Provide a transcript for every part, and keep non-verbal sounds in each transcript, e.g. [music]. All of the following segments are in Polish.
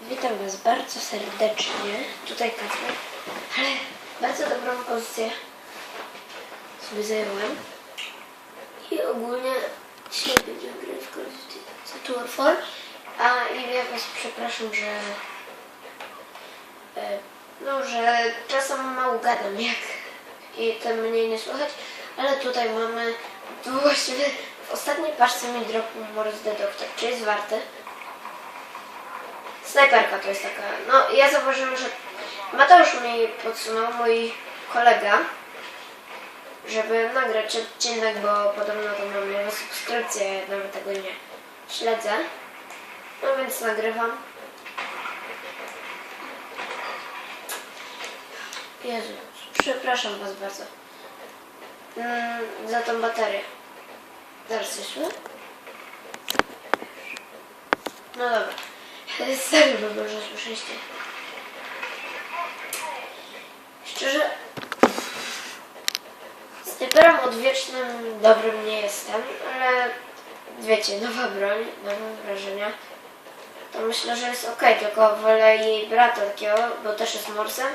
Witam Was bardzo serdecznie. Tutaj Kacper. Ale bardzo dobrą pozycję sobie zajęłem. I ogólnie dzisiaj będziemy grać w Call of Duty War 4. A i ja Was przepraszam, że e, no, że czasem mało gadam jak i tym mniej nie słychać, ale tutaj mamy właściwie w ostatniej paczce mi dropnął Morris the Doctor, czy jest warte. Snajperka to jest taka. No ja zauważyłem, że Mateusz mi podsunął, mój kolega, żeby nagrać odcinek, bo podobno to mam subskrypcję, nawet tego nie śledzę. No więc nagrywam. Jezu, przepraszam Was bardzo. Mm, za tą baterię. Zaraz coś? No dobra. Serio, bo może słyszeliście. Szczerze, snajperem odwiecznym dobrym nie jestem, ale wiecie, nowa broń, nowe wrażenia. To myślę, że jest ok, tylko wolę jej brata takiego, bo też jest morsem.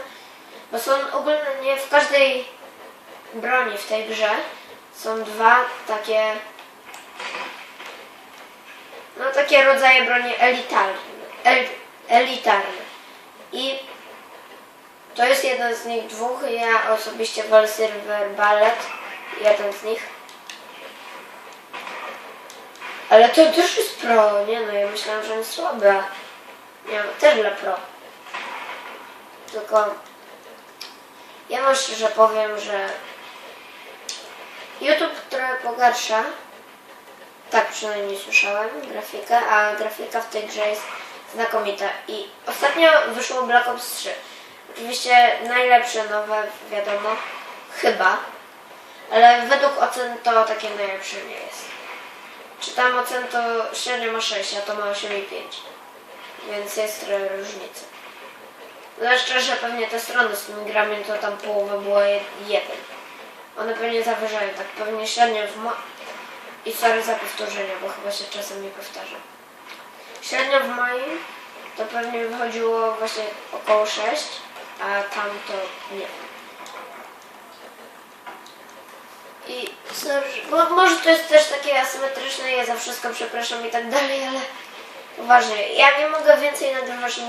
Bo są ogólnie w każdej broni w tej grze są dwa takie no takie rodzaje broni elitarne, el, elitarne. I to jest jeden z nich dwóch. Ja osobiście wolę Silver Ballet, jeden z nich. Ale to też jest pro, nie no, ja myślałam, że jest słabe. Nie, też dla pro. Tylko ja wam szczerze powiem, że YouTube trochę pogarsza. Tak przynajmniej słyszałem grafikę, a grafika w tej grze jest znakomita. I ostatnio wyszło Black Ops 3. Oczywiście najlepsze nowe, wiadomo, chyba. Ale według ocen to takie najlepsze nie jest. Czytam ocen to średnio ma 6, a to ma 8,5. Więc jest trochę różnica. Zwłaszcza, że pewnie te strony z tymi grami to tam połowa była je- jeden. One pewnie zawyżają, tak pewnie średnio w mo- I sorry za powtórzenie, bo chyba się czasem nie powtarzam. Średnio w moim to pewnie wychodziło właśnie około 6, a tam to nie. I sorry, może to jest też takie asymetryczne, ja za wszystko przepraszam i tak dalej, ale uważnie, ja nie mogę więcej nagrywać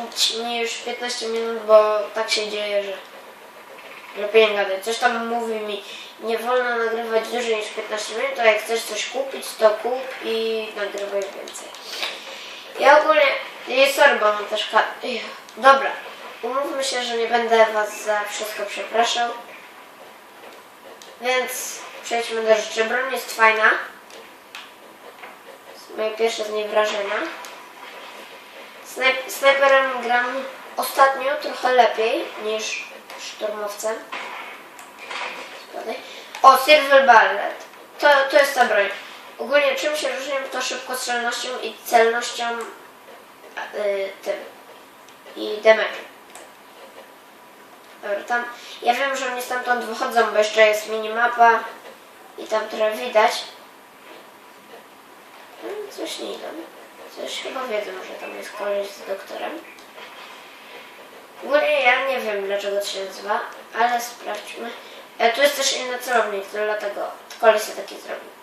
niż 15 minut, bo tak się dzieje, że lepiej nie gadać. Coś tam mówi mi, nie wolno nagrywać dłużej niż 15 minut, a jak chcesz coś kupić, to kup i nagrywaj więcej. Ja ogólnie, nie sorry, bo mam też Dobra, umówmy się, że nie będę was za wszystko przepraszał. Więc przejdźmy do rzeczy. Broń jest fajna. Moje pierwsze z niej wrażenia. Snaj- snajperem gram ostatnio trochę lepiej niż szturmowcem. O, Silver Ballet. To, to jest ta broń. Ogólnie czym się różnią to szybkostrzelnością i celnością yy, tym i damage. Dobra, tam ja wiem, że oni stamtąd wychodzą, bo jeszcze jest minimapa i tam trochę widać. Hmm, Coś nie idą. Coś chyba wiedzą, że tam jest koleś z doktorem. Ogólnie ja nie wiem dlaczego to się nazywa, ale sprawdźmy. E, tu jest też inny celownik, to dlatego koleś się taki zrobił.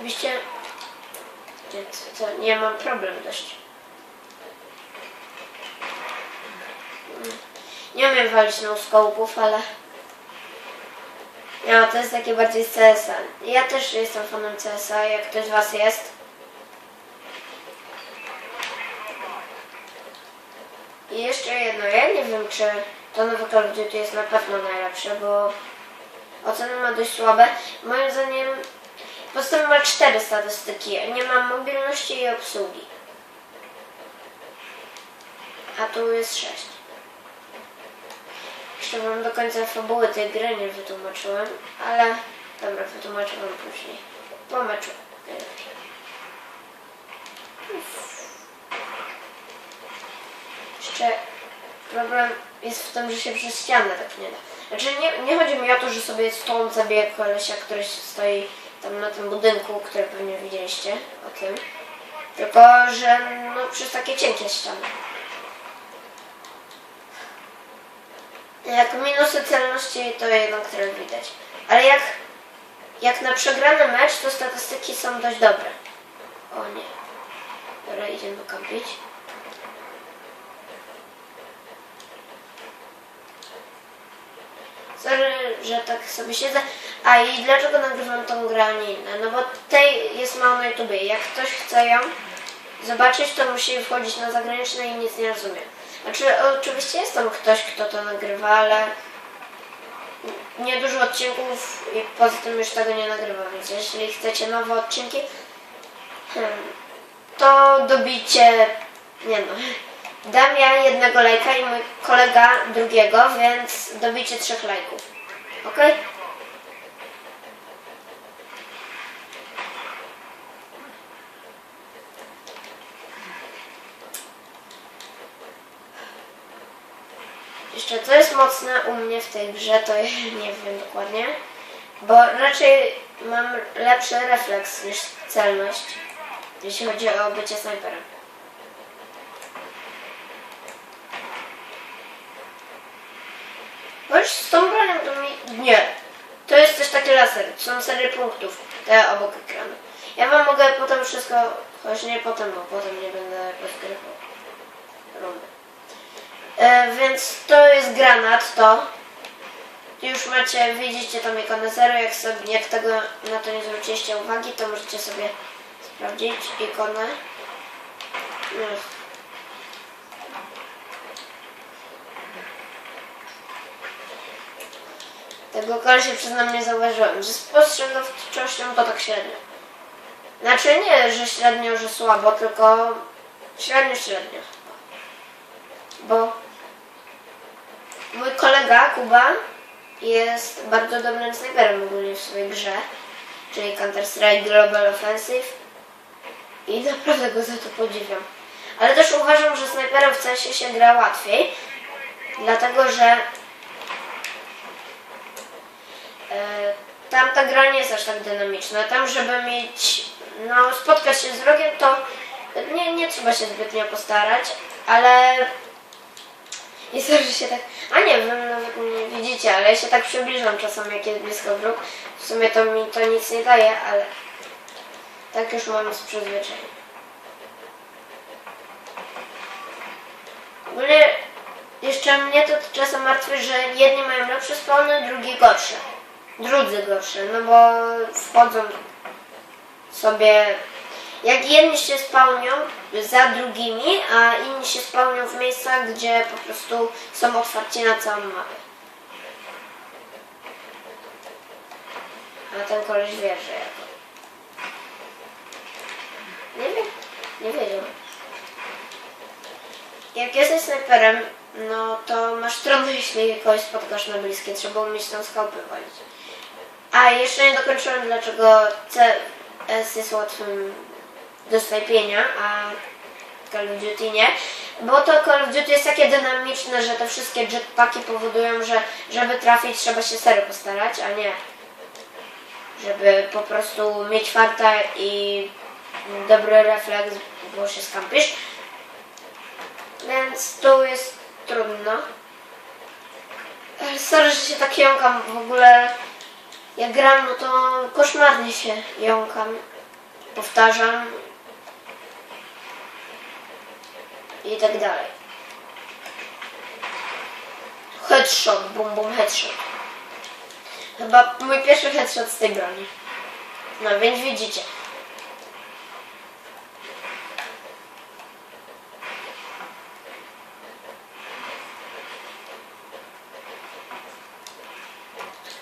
Oczywiście to, nie mam problem dość. Nie umiem walić no scope'ów, ale no, to jest takie bardziej CS-a. Ja też jestem fanem CS-a, jak ktoś z Was jest. I jeszcze jedno, ja nie wiem, czy to nowe Call of Duty jest na pewno najlepsze, bo oceny ma dość słabe. Moim zdaniem Ma cztery statystyki. Nie ma mobilności i obsługi. A tu jest sześć. Jeszcze wam do końca fabuły tej gry nie wytłumaczyłem, ale dobra, wytłumaczę wam później. Po meczu. Jeszcze problem jest w tym, że się przez ścianę tak nie da. Znaczy nie, nie chodzi mi o to, że sobie stąd zabiję kolesia, który stoi tam na tym budynku, który pewnie widzieliście o tym. Tylko, że no przez takie cienkie ściany. Jak minusy celności to jednak trochę widać. Ale jak, jak na przegrany mecz, to statystyki są dość dobre. O nie. Dobra, idziemy kampić. Sorry, że tak sobie siedzę. A i dlaczego nagrywam tą grę, a nie inne? No bo tej jest mało na YouTubie. Jak ktoś chce ją zobaczyć, to musi wchodzić na zagraniczne i nic nie rozumie. Znaczy, oczywiście jest tam ktoś, kto to nagrywa, ale niedużo odcinków i poza tym już tego nie nagrywam, więc jeśli chcecie nowe odcinki, hmm, to dobicie, nie no, dam ja jednego lajka i mój kolega drugiego, więc dobicie trzech lajków. Ok? Jeszcze co jest mocne u mnie w tej grze, to [laughs] nie wiem dokładnie, bo raczej mam lepszy refleks niż celność, jeśli chodzi o bycie snajperem. Choć z tą bronią to mi... Nie. To jest też taki laser. To są serie punktów. Te obok ekranu. Ja wam mogę potem wszystko... Choć nie potem, bo potem nie będę rozgrywał. Rundy. E, więc to jest granat, to. Już macie, widzicie tam ikonę 0, jak, sobie, jak tego na to nie zwróciliście uwagi, to możecie sobie sprawdzić ikonę. Ech. Tego kolesia przyznam nie zauważyłem, że z postrzegawczością to tak średnio. Znaczy nie, że średnio, że słabo, tylko średnio, średnio. Bo mój kolega Kuba jest bardzo dobrym snajperem ogólnie w swojej grze, czyli Counter-Strike Global Offensive i naprawdę go za to podziwiam. Ale też uważam, że snajperem w CS się gra łatwiej, dlatego że tam ta gra nie jest aż tak dynamiczna. Tam, żeby mieć, no spotkać się z wrogiem, to nie, nie trzeba się zbytnio postarać, ale i że się tak. A nie, wy nawet nie widzicie, ale ja się tak przybliżam czasem, jak jest blisko wróg. W sumie to mi to nic nie daje, ale tak już mam z przyzwyczajenia. Ogólnie jeszcze mnie to czasem martwi, że jedni mają lepsze spawny, drugi gorsze. Drudzy gorsze, no bo wchodzą sobie jak jedni się spełnią za drugimi, a inni się spełnią w miejscach, gdzie po prostu są otwarci na całą mapę. A ten koleś wie, że jako. Nie wiem, nie wiedział. Jak jesteś snajperem, no to masz trudno, jeśli kogoś spotkasz na bliskie, trzeba umieć tą skałpę walić. A jeszcze nie dokończyłem, dlaczego CS jest łatwym do snajpienia, a Call of Duty nie. Bo to Call of Duty jest takie dynamiczne, że te wszystkie jetpacki powodują, że żeby trafić trzeba się serio postarać, a nie żeby po prostu mieć farta i dobry refleks, bo się skampisz. Więc tu jest trudno. Sorry, że się tak jąkam. W ogóle jak gram, no to koszmarnie się jąkam. Powtarzam i tak dalej. Headshot, bum bum headshot. Chyba mój pierwszy headshot z tej broni. No więc widzicie.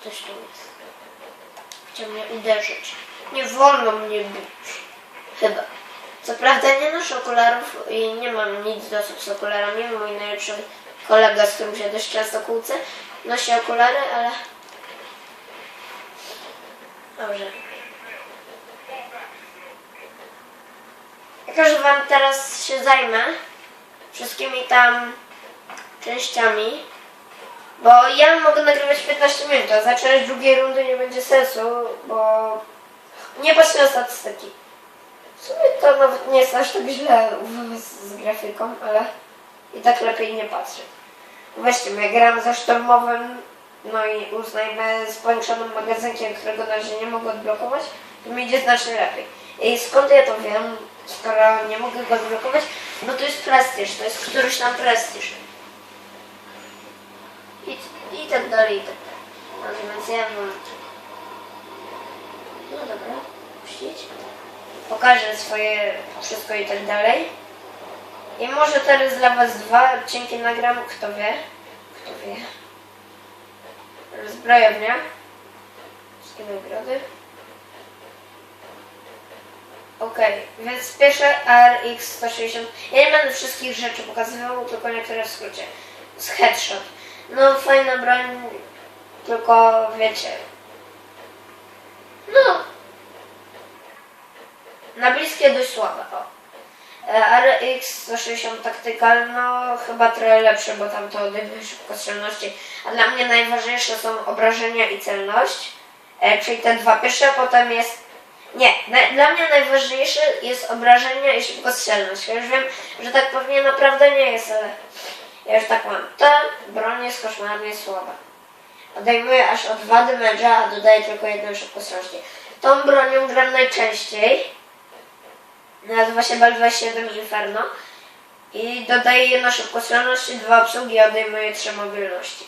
Ktoś tu jest. Chciał mnie uderzyć. Nie wolno mnie bić. Chyba. Co prawda nie noszę okularów i nie mam nic do z okularami. Mój najlepszy kolega, z którym się dość często kłócę, nosi okulary, ale... Dobrze. Jako, że Wam teraz się zajmę wszystkimi tam częściami, Bo ja mogę nagrywać 15 minut, a zaczynać drugiej rundy nie będzie sensu, bo nie patrzę na statystyki. W sumie to nawet nie jest aż tak źle u was z grafiką, ale i tak lepiej nie patrzę. Weźcie, ja gram ze sztormowym, no i uznajmy z powiększonym magazynkiem, którego na razie nie mogę odblokować, to mi idzie znacznie lepiej. I skąd ja to wiem, skoro nie mogę go odblokować? Bo to jest prestiż, to jest któryś tam prestiż. I, I tak dalej, i tak dalej. No więc ja mam... No dobra, puścić. Pokażę swoje wszystko i tak dalej. I może teraz dla was dwa odcinki nagram, kto wie. Kto wie. Zbrojownia. Wszystkie nagrody. Okej, więc pierwsze RX 160. Ja nie będę wszystkich rzeczy pokazywał, tylko niektóre w skrócie. Z headshot. No fajna broń, tylko wiecie. No. Na bliskie dość słabe. O. E, RX 160 Tactical, no chyba trochę lepsze, bo tam to odejmuje szybkostrzelności. A dla mnie najważniejsze są obrażenia i celność. E, czyli te dwa pierwsze, potem jest nie, na, dla mnie najważniejsze jest obrażenia i szybkostrzelność. Ja już wiem, że tak pewnie naprawdę nie jest, ale ja już tak mam. Ta broń jest koszmarnie słaba. Odejmuje aż o 2 damage'a, a dodaje tylko jedną szybkostrzelność. Tą bronią gram najczęściej. Nazywa się Bel 27 Inferno. I dodaje jedną szybkostrzelność, dwa obsługi, a odejmuje trzy mobilności.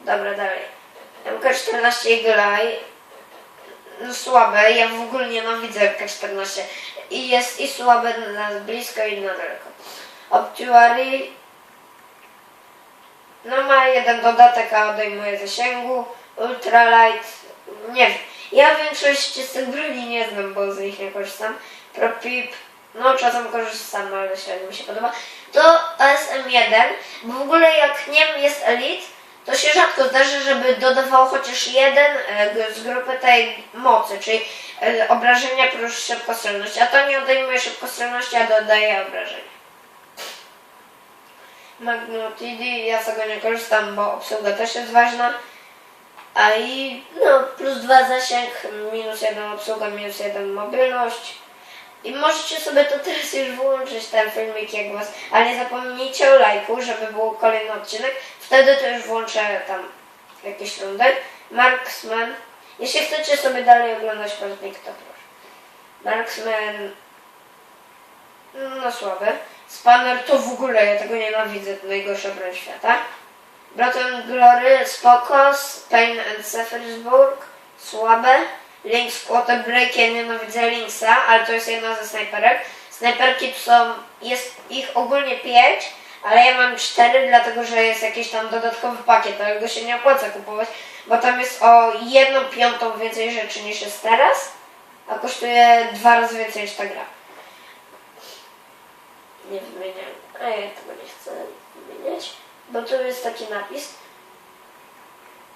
Dobra, dalej. MK14 Eagle no, słabe, ja w ogóle nienawidzę K14 i jest i słabe na blisko i na daleko. Obtuary no ma jeden dodatek, a odejmuje zasięgu. Ultralight, nie wiem. Ja większość z tych broni nie znam, bo z nich nie korzystam. ProPip, no czasem korzystam, ale średnio mi się podoba. To ASM1, bo w ogóle jak nie jest Elite, to się rzadko zdarzy, żeby dodawał chociaż jeden e, z grupy tej mocy, czyli e, obrażenia plus szybkostrzelność. A to nie odejmuje szybkostrzelności, a dodaje obrażenia. Magnotidi, ja z tego nie korzystam, bo obsługa też jest ważna. A i no, plus dwa zasięg, minus jeden obsługa, minus jeden mobilność. I możecie sobie to teraz już wyłączyć ten filmik jak was, ale nie zapomnijcie o lajku, żeby był kolejny odcinek. Wtedy to już włączę tam jakieś rundy. Marksman. Jeśli chcecie sobie dalej oglądać filmik, to proszę. Marksman. No słaby. Spanner to w ogóle, ja tego nienawidzę, to najgorsza broń świata. Broughton Glory, spoko. Pain and Seffersburg, słabe. Lynx Quarter ja nienawidzę Lynxa, ale to jest jedna ze snajperek. Snajperki tu są, jest ich ogólnie pięć, ale ja mam cztery, dlatego że jest jakiś tam dodatkowy pakiet, ale go się nie opłaca kupować, bo tam jest o jedną piątą więcej rzeczy niż jest teraz, a kosztuje dwa razy więcej niż ta gra. Nie wymieniam, a ja tego nie chcę wymieniać, bo tu jest taki napis.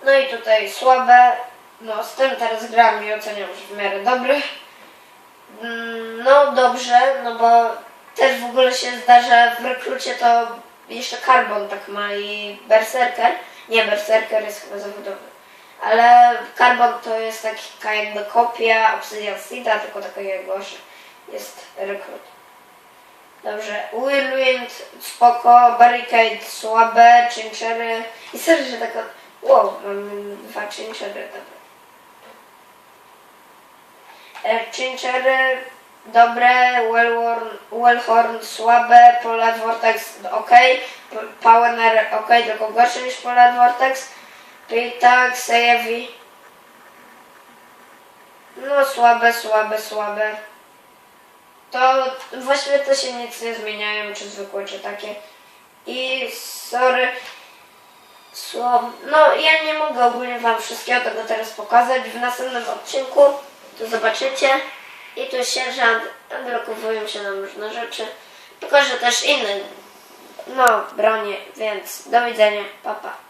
No i tutaj słabe, no z tym teraz gram i oceniam, w miarę dobry. Mm, No dobrze, no bo też w ogóle się zdarza w rekrucie to jeszcze Carbon tak ma i Berserker. Nie, Berserker jest chyba zawodowy. Ale Carbon to jest taka jakby kopia Obsidian Seeda, tylko taka jego jest rekrut. Dobrze, Whirlwind spoko, Barricade słabe, Chinchery i serio, że taka... Wow, mam dwa Chinchery, dobra. E, Chinchery dobre, Wellworn, Wellhorn słabe, Polar Vortex ok, Power ok, tylko gorsze niż Polar Vortex, Pitax, Sejevi. No słabe, słabe, słabe. To właściwie to się nic nie zmieniają, czy zwykłe, czy takie. I sorry, słabo. No ja nie mogę ogólnie wam wszystkiego tego teraz pokazać. W następnym odcinku to zobaczycie. I tu sierżant, blokowują się nam różne rzeczy. Pokażę też inne, no, bronie, więc do widzenia, papa. Pa.